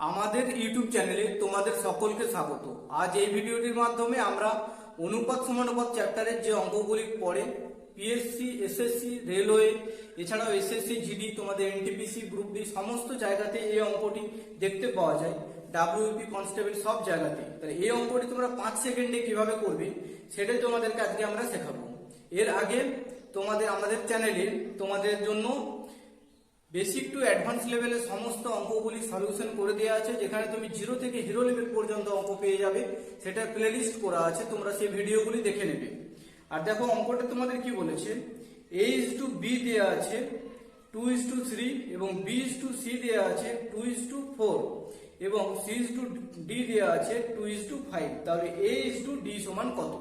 আমাদের ইউটিউব চ্যানেলে তোমাদের সকলকে স্বাগত। আজ এই ভিডিওটির মাধ্যমে আমরা অনুপাত সমানুপাত চ্যাপ্টারের যে অঙ্কগুলি পড়ে পিএসসি এসএসসি রেলওয়ে এছাড়াও এসএসসি জিডি তোমাদের এনটিপিসি গ্রুপ ডি সমস্ত জায়গাতে এই অঙ্কটি দেখতে পাওয়া যায়। ডাব্লিউপি কনস্টেবল সব জায়গাতে। তাহলে এই অঙ্কটি তোমরা পাঁচ সেকেন্ডে কীভাবে করবে, সেটাই তোমাদেরকে আজকে আমরা শেখাবো। এর আগে তোমাদের, আমাদের চ্যানেলে তোমাদের জন্য বেসিক টু অ্যাডভান্স লেভেলের সমস্ত অঙ্কগুলি সলিউশন করে দেওয়া আছে, যেখানে তুমি জিরো থেকে হিরো লেভেল পর্যন্ত অঙ্ক পেয়ে যাবে। সেটা প্লেলিস্ট করা আছে, তোমরা সেই ভিডিওগুলি দেখে নেবে। আর দেখো, অঙ্কটা তোমাদের কি বলেছে? এ ইজ টু বি দেওয়া আছে টু ইজ টু থ্রি এবং বি ইজ টু সি দেওয়া আছে টু ইজ টু ফোর এবং সি ইজ টু ডি দেওয়া আছে টু ইজ টু ফাইভ তাহলে এ ইজ টু ডি সমান কত?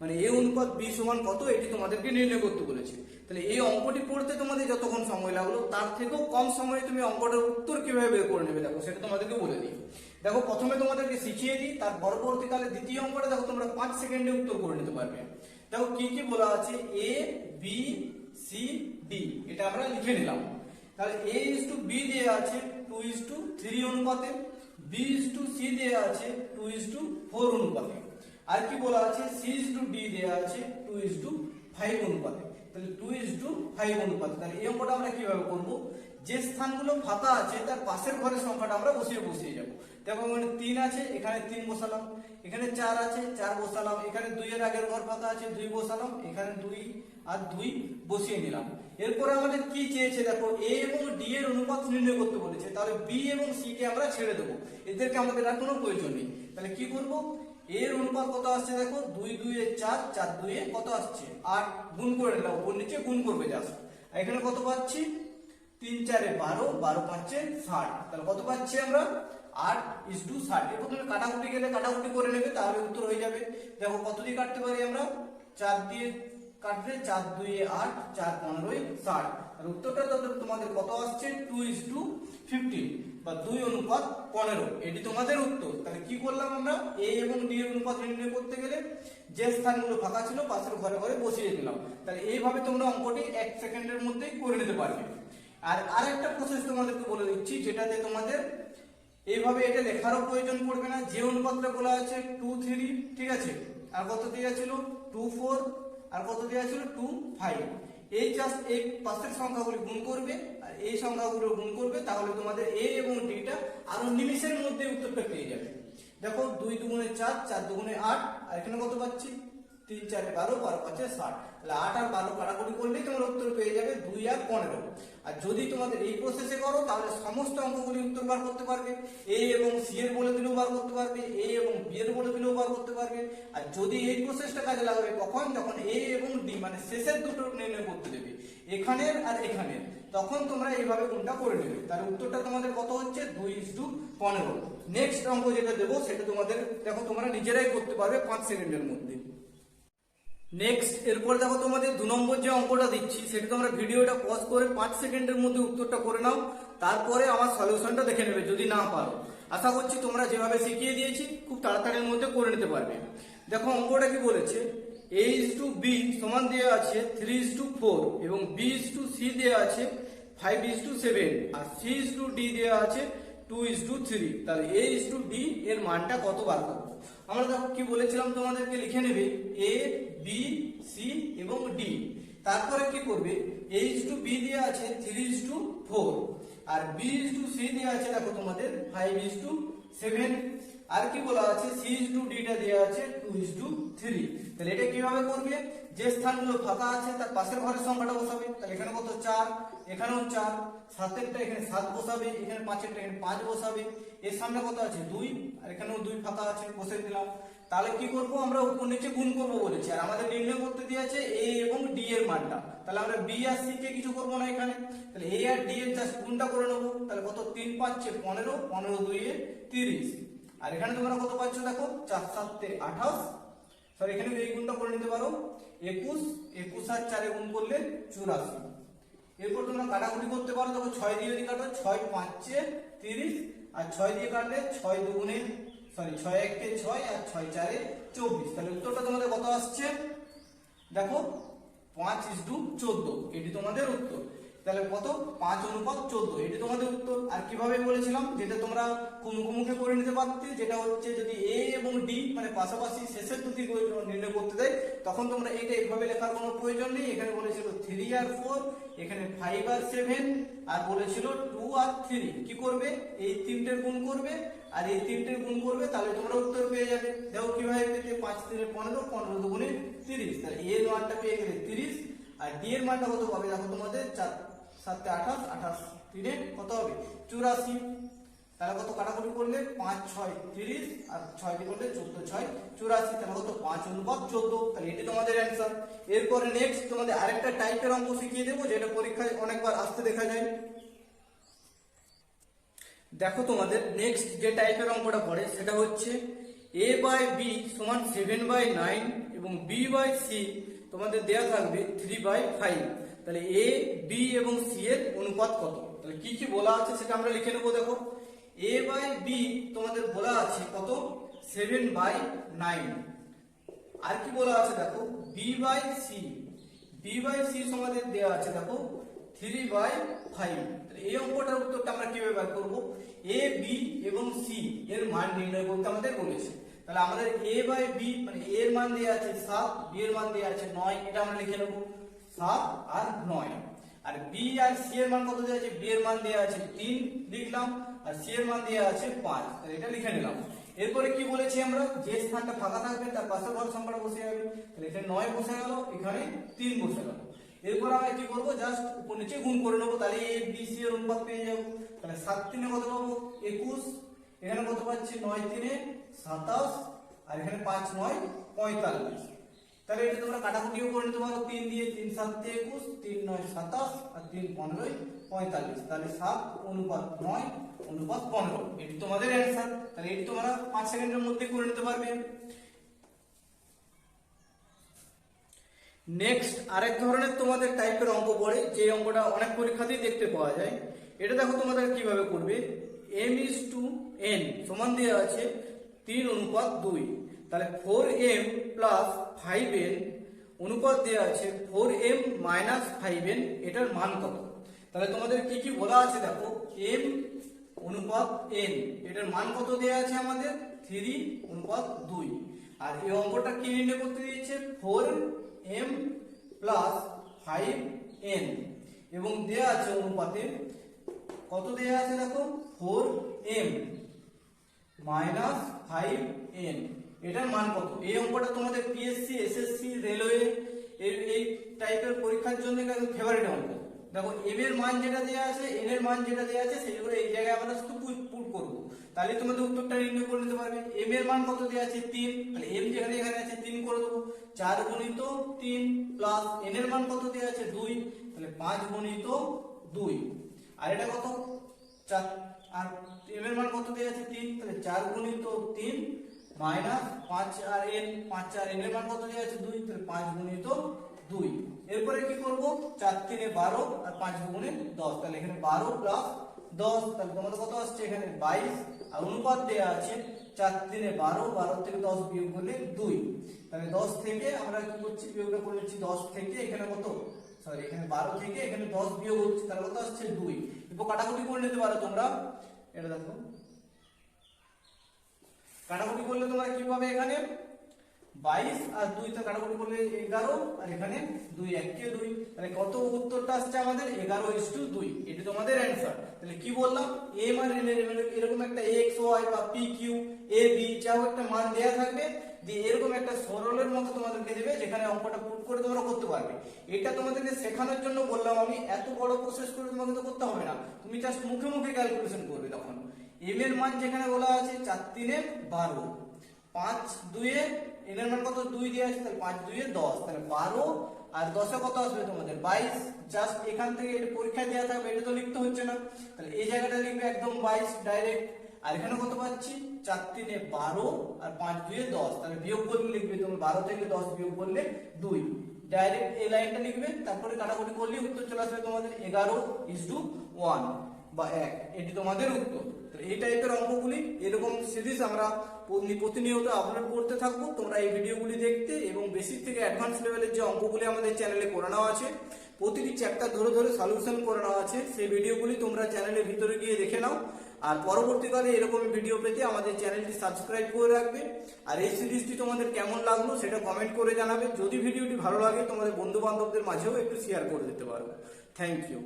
মানে এ অনুপাত বি সমান কত? এটি তোমাদেরকে নির্ণয় করতে বলেছে। তাহলে এই অঙ্কটি পড়তে তোমাদের যতক্ষণ সময় লাগল, তার থেকেও কম সময়ে তুমি অঙ্কটার উত্তর কীভাবে বের করে নেবে, দেখো, সেটা তোমাদেরকে বলে দিই। দেখো, প্রথমে তোমাদেরকে শিখিয়ে দিই, তার পরবর্তীকালে দ্বিতীয় অঙ্কটা, দেখো, তোমরা পাঁচ সেকেন্ডে উত্তর করে নিতে পারবে। দেখো, কি কি বলা আছে? এ বি সি ডি এটা আমরা লিখে নিলাম। তাহলে এ ইজ টু বি দেওয়া আছে টু ইজ টু থ্রি অনুপাতে বি ইজ টু সি দেওয়া আছে টু ইজ টু ফোর অনুপাতে। আর কি বলা আছে? সি ইজ টু ডি দেওয়া আছে টু ইজ টু ফাইভ অনুপাতে। তাহলে টু ইজ টু ফাইভ অনুপাতে। তাহলে এই অঙ্কটা আমরা কীভাবে করব? যে স্থানগুলো ফাঁকা আছে, তার পাশের ঘরের সংখ্যাটা আমরা বসিয়ে বসিয়ে যাব। দেখো এখানে তিন আছে, এখানে তিন বসালাম। এখানে চার আছে, চার বসালাম। এখানে দুইয়ের আগের ঘর ফাঁকা আছে, দুই বসালাম। এখানে দুই আর দুই বসিয়ে নিলাম। এরপরে আমাদের কি চেয়েছে দেখো? এ এবং ডি এর অনুপাত নির্ণয় করতে বলেছে। তাহলে বি এবং সি কে আমরা ছেড়ে দেবো। এদেরকে আমাদের আর কোনো প্রয়োজন নেই। তাহলে কি করব? এর অনুপাত কত আসছে দেখো? দুই, দুইয়ে চার চার দুইয়ে কত আসছে? আট। গুণ করে নিলাম উপর নিচে গুণ করবে জাস্ট এখানে কত পাচ্ছি? তিন, চারে বারো বারো পাঁচে ষাট। তাহলে কত পাচ্ছি আমরা? আট ইস টু ষাট। এরপর তুমি কাটাকুটি গেলে কাটাকুটি করে নেবে, তাহলে উত্তর হয়ে যাবে। দেখো কত দিয়ে কাটতে পারি আমরা? চার দিয়ে কাটলে চার দুইয়ে আট, চার পনেরোই ষাট। আর উত্তরটা তোমাদের কত আসছে? টু ইস টু ফিফটিন বা দুই অনুপাত পনেরো। এটি তোমাদের উত্তর। তাহলে কি করলাম আমরা? এ এবং ডি এর অনুপাত নির্ণয় করতে গেলে যে স্থানগুলো ফাঁকা ছিল পাশের ঘরে ঘরে বসিয়ে দিলাম। তাহলে এইভাবে তোমরা অঙ্কটি এক সেকেন্ডের মধ্যেই করে নিতে পারবে। আর আরেকটা প্রসেস তোমাদেরকে বলে দিচ্ছি, যেটাতে তোমাদের এইভাবে এটা লেখারও প্রয়োজন পড়বে না। যে অনুপাতটা বলা আছে টু থ্রি ঠিক আছে? আর কত দেওয়া ছিল? টু ফোর আর কত দেওয়া ছিল? টু ফাইভ এই জাস্ট এই পাশের সংখ্যাগুলি গুণ করবে, আর এই সংখ্যাগুলো গুণ করবে, তাহলে তোমাদের এ এবং ডিটা আরও নিমিষের মধ্যে উত্তরটা পেয়ে যাবে। দেখো, দুই দুগুণে চার চার দুগুণে আট, আর এখানে কত পাচ্ছি? তিন চারে বারো বারো পাঁচে ষাট। তাহলে আট আর বারো কাটাকুটি করলেই তোমার উত্তর পেয়ে যাবে দুই আর পনেরো। আর যদি তোমাদের এই প্রসেসে করো, তাহলে সমস্ত অঙ্কগুলি উত্তর বার করতে পারবে। এ এবং সি এর বলে দিলেও বার করতে পারবে এ এবং বি এর বলে দিলেও বার করতে পারবে। আর যদি এই প্রসেসটা কাজে লাগাবে কখন? যখন এ এবং ডি মানে শেষের দুটো নির্ণয় করতে দেবে, এখানের আর এখানের। তখন তোমরা এইভাবে কোনটা করে নেবে। তার উত্তরটা তোমাদের কত হচ্ছে? দুই টু পনেরো। নেক্সট অঙ্ক যেটা দেবো, সেটা তোমাদের, দেখো তোমরা নিজেরাই করতে পারবে পাঁচ সেকেন্ডের মধ্যে। নেক্সট এরপর দেখো তোমাদের দু নম্বর যে অঙ্কটা দিচ্ছি সেটা তোমরা ভিডিওটা পজ করে পাঁচ সেকেন্ডের মধ্যে উত্তরটা করে নাও, তারপরে আমার সলিউশনটা দেখে নেবে, যদি না পারো। আশা করছি তোমরা যেভাবে শিখিয়ে দিয়েছি, খুব তাড়াতাড়ির মধ্যে করে নিতে পারবে। দেখো অঙ্কটা কি বলেছে? এ ইজ টু বি সমান দেওয়া আছে থ্রি ইজ টু ফোর এবং বি ইজ টু সি দেওয়া আছে ফাইভ ইজ টু সেভেন আর সি ইজ টু ডি দেওয়া আছে টু ইজ টু থ্রি তাহলে এ ইজ টু ডি এর মানটা কত বার করব? আমরা দেখো কি বলেছিলাম তোমাদেরকে, লিখে নেবে এ বি সি এবং ডি তারপরে কি করবে? এ ইজ টু বি দেওয়া আছে থ্রি ইজ টু ফোর আর বি ইজ টু সি দেওয়া আছে, দেখো তোমাদের ফাইভ ইজ টু সেভেন আর কি বলা আছে? সি ইজ টু ডিটা দেওয়া আছে টু ইজ টু থ্রি তাহলে এটা কীভাবে করবে? যে স্থানগুলো ফাঁকা আছে, তার পাশের ঘরের সংখ্যাটা বসাবে। তাহলে এখানে কত? চার। এখানেও চার। সাতেরটা এখানে সাত বসাবে, এখানে পাঁচেরটা এখানে পাঁচ বসাবে। এর সামনে কত আছে? দুই। আর এখানেও দুই ফাঁকা আছে, বসে দিলাম। তাহলে কি করব? আমরা উপর নিচে গুণ করব বলেছি। আর আমাদের নির্ণয় করতে দিয়েছে এ এবং ডি এর মানটা। তাহলে আমরা বি আর সি কে কিছু করব না এখানে। তাহলে এ আর ডি এর জাস্ট গুণটা করে নেব। তাহলে কত? তিন পাচ্ছে পনেরো। পনেরো দুইয়ে তিরিশ। আর এখানে তোমরা কত পাচ্ছ দেখো? চার, সাতে আঠাশ। সরি এখানে এই গুণটা করে নিতে পারো। একুশ একুশ আর চারে গুণ করলে চুরাশি। এরপর তোমরা কাটাকুটি করতে পারো। দেখো, ছয় দিয়ে কাটো, ছয় পাঁচে তিরিশ, আর ছয় দিয়ে কাটলে ছয় দুগুণে সরি ছয় একে ছয় আর ছয় চারে চব্বিশ। তাহলে উত্তরটা তোমাদের কত আসছে? দেখো, পাঁচ ইস টু চোদ্দ। এটি তোমাদের উত্তর। তাহলে কত? পাঁচ অনুপাত চোদ্দ। এটি তোমাদের উত্তর। আর কীভাবে বলেছিলাম? যেটা তোমরা মুখোমুখি করে নিতে পারতে, যেটা হচ্ছে যদি এ এবং ডি মানে পাশাপাশি শেষের দুটি নির্ণয় করতে দেয়, তখন তোমরা এটা এইভাবে লেখার কোনো প্রয়োজন নেই। এখানে বলেছিল থ্রি আর ফোর এখানে ফাইভ আর সেভেন আর বলেছিল টু আর থ্রি কি করবে? এই তিনটের গুণ করবে। আর এই তিনটের গুণ করবে, তাহলে তোমরা উত্তর পেয়ে যাবে। দেখো কীভাবে পেতে? পাঁচ, তিনে, পনেরো পনেরো দুগুণে তিরিশ। তাহলে এর মানটা পেয়ে গেলে তিরিশ, আর ডি এর মানটা কত পাবে? দেখো তোমাদের চার, সাতে আঠাশ আঠাশ তিনে কত হবে? চুরাশি। তাহলে কত কাটাকুটি করলে? পাঁচ, ছয়, তিরিশ। আর ছয় দিয়ে করলে চোদ্দ, ছয়। চুরাশি, তাহলে কত? পাঁচ অনুপাত চোদ্দ। তাহলে এটি তোমাদের অ্যান্সার এরপরে নেক্সট তোমাদের আরেকটা টাইপের অঙ্ক শিখিয়ে দেবো, যেটা পরীক্ষায় অনেকবার আসতে দেখা যায়। দেখো তোমাদের নেক্সট যে টাইপের অঙ্কটা পড়ে, সেটা হচ্ছে এ বাই বি সমান সেভেন বাই নাইন এবং বি বাই সি তোমাদের দেয়া থাকবে থ্রি বাই ফাইভ তাহলে এ বি এবং সি এর অনুপাত কত? তাহলে কি কি বলা আছে সেটা আমরা লিখে নেব, দেখো। এ বাই বি তোমাদের বলা আছে কত? সেভেন বাই নাইন আর কি বলা আছে, দেখো? B by C B by C সমাদের দেওয়া আছে, দেখো? থ্রি বাই ফাইভ এই অঙ্কটার উত্তরটা আমরা কীভাবে বার করব? এ বি এবং সি এর মান নির্ণয় করতে আমাদের বলেছে। তাহলে আমাদের এ বাই বি মানে এর মান দেওয়া আছে সাত বি এর মান দেওয়া আছে নয়, এটা আমরা লিখে নেব। সাত আর নয়। আর বি আর সি এর মান কত দেওয়া আছে? বি এর মান দেওয়া আছে তিন লিখলাম, আর সি এর মান দেওয়া আছে পাঁচ। এটা লিখে নিলাম। এরপরে কি বলেছি আমরা? যে স্থানটা ফাঁকা থাকবে, তার পাশে ঘর সংখ্যাটা বসে যাবে। তাহলে এখানে নয় বসে গেল, এখানে তিন বসে গেল। এরপর আমরা কি করব? জাস্ট উপর নিচে গুণ করে নেব। তাহলে এ বি সি এর অনুপাত পেয়ে যাব। তাহলে সাত তিনে কত পাবো? একুশ। এখানে কত পাচ্ছি? নয় তিনে সাতাশ। আর এখানে পাঁচ, নয়, পঁয়তাল্লিশ। তাহলে এটা তোমরা কাটাকুটিও করে নিতে পারো তিন দিয়ে তিন সাত একুশ, তিন নয় সাতাশ, আর তিন পনেরোই পঁয়তাল্লিশ। তাহলে সাত অনুপাত নয়, অনুপাত পনেরো। এটি তোমাদের অ্যান্সার তাহলে এটি তোমরা পাঁচ সেকেন্ডের মধ্যে করে নিতে পারবে। নেক্সট আরেক ধরনের তোমাদের টাইপের অঙ্ক পড়ে, যে অঙ্কটা অনেক পরীক্ষাতেই দেখতে পাওয়া যায়। এটা দেখো তোমাদের কীভাবে করবে। এম ইস টু এন সমান দেওয়া আছে তিন অনুপাত দুই। তাহলে four M plus five N অনুপাত দেওয়া আছে four M minus five N, এটার মান কত? তাহলে তোমাদের কি কি বলা আছে দেখো? এম অনুপাত এন এটার মান কত দেওয়া আছে আমাদের? থ্রি অনুপাত দুই। আর এই অঙ্কটা কি নির্ণয় করতে দিয়েছে? Four M plus five N. এবং দেওয়া আছে অনুপাতে কত দেওয়া আছে দেখো? Four M minus five N এটার মান কত? এই অঙ্কটা তোমাদের পিএসসি এসএসসি রেলওয়ে এই এই টাইপের পরীক্ষার জন্য ফেভারিট অঙ্ক। দেখো এম এর মান যেটা দেওয়া আছে এন এর মান যেটা দেওয়া আছে, সেগুলো এই জায়গায় আমরা শুধু পুট করব। তাহলে তোমাদের উত্তরটা নির্ণয় করে নিতে পারবে। এম এর মান কত দেওয়া আছে? তিন। তাহলে এম যেখানে, এখানে আছে, তিন করে দেবো। চার গুণিত তিন প্লাস এন এর মান কত দেওয়া আছে? দুই। তাহলে পাঁচ গুণিত দুই। আর এটা কত? চার। আর এম এর মান কত দেওয়া আছে? তিন। তাহলে চার গুণিত তিন মাইনাস পাঁচ আর এন, পাঁচ আর এন এর মান কত দেওয়া আছে দুই, তাহলে পাঁচ গুণিত দুই। এরপরে কি করব? চার তিনে বারো আর পাঁচ গুণে দশ। তাহলে এখানে বারো প্লাস দশ, তাহলে তোমাদের কত আসছে? এখানে বাইশ। আর অনুপাত দেওয়া আছে চার তিনে বারো বারো থেকে দশ বিয়োগ করলে দুই। তাহলে দশ থেকে আমরা কি করছি? বিয়োগটা করে নিচ্ছি দশ থেকে, এখানে কত? সরি এখানে বারো থেকে, এখানে দশ বিয়োগ হচ্ছে, তাহলে কত আসছে? দুই। এরপর কাটাকুটি করে নিতে পারো তোমরা। এটা দেখো। কাটাকুটি করলে তোমরা কি পাবে এখানে? বাইশ আর দুই, তো কাটাকুটি করলে এগারো, আর এখানে দুই এককে দুই? তাহলে কত উত্তরটা আসছে আমাদের? এগারো ইস টু দুই। এটি তোমাদের অ্যান্সার তাহলে কি বললাম? এ মান এরকম একটা এক্স ওয়াই বা পি কিউ এ বি যাও একটা মান দেয়া থাকবে, দিয়ে এরকম একটা সরলের মতো তোমাদেরকে দেবে, যেখানে অঙ্কটা পুট করে তোমরা করতে পারবে। এটা তোমাদেরকে শেখানোর জন্য বললাম আমি, এত বড় প্রসেস করে তোমাকে তো করতে হবে না। তুমি জাস্ট মুখে মুখে ক্যালকুলেশন করবে তখন। এম এর মান যেখানে বলা আছে চার তিনে বারো। পাঁচ দুয়ে এন এর মান কত? দুই দিয়ে আছে তাহলে পাঁচ দুয়ে দশ, তাহলে বারো। আর দশে কত আসবে তোমাদের? বাইশ। জাস্ট এখান থেকে এটা পরীক্ষা দেওয়া থাকবে, এটা তো লিখতে হচ্ছে না। তাহলে এই জায়গাটা লিখবে একদম বাইশ ডাইরেক্ট আর এখানে কত পাচ্ছি? চার তিনে বারো আর পাঁচ দুয়ে দশ। তাহলে বিয়োগ করলে লিখবে তুমি বারো থেকে দশ বিয়োগ করলে দুই। ডাইরেক্ট এই লাইনটা লিখবে, তারপরে কাটাকুটি করলে উত্তর চলে আসবে তোমাদের এগারো ইস টু ওয়ান। বা এক। এটি তোমাদের উত্তর। এই টাইপের অঙ্কগুলি এরকম সিরিজ আমরা প্রতিনিয়ত আপলোড করতে থাকব। তোমরা এই ভিডিওগুলি দেখতে এবং বেসিক থেকে অ্যাডভান্স লেভেলের যে অঙ্কগুলি আমাদের চ্যানেলে করানো আছে, প্রতিটি চ্যাপ্টার ধরে ধরে সলিউশন করানো আছে, সেই ভিডিওগুলি তোমরা চ্যানেলের ভিতরে গিয়ে দেখে নাও। আর পরবর্তীকালে এরকম ভিডিও পেতে আমাদের চ্যানেলটি সাবস্ক্রাইব করে রাখবে। আর এই সিরিজটি তোমাদের কেমন লাগল সেটা কমেন্ট করে জানাবে। যদি ভিডিওটি ভালো লাগে, তোমাদের বন্ধু বান্ধবদের মাঝেও একটু শেয়ার করে দিতে পারবে থ্যাংক ইউ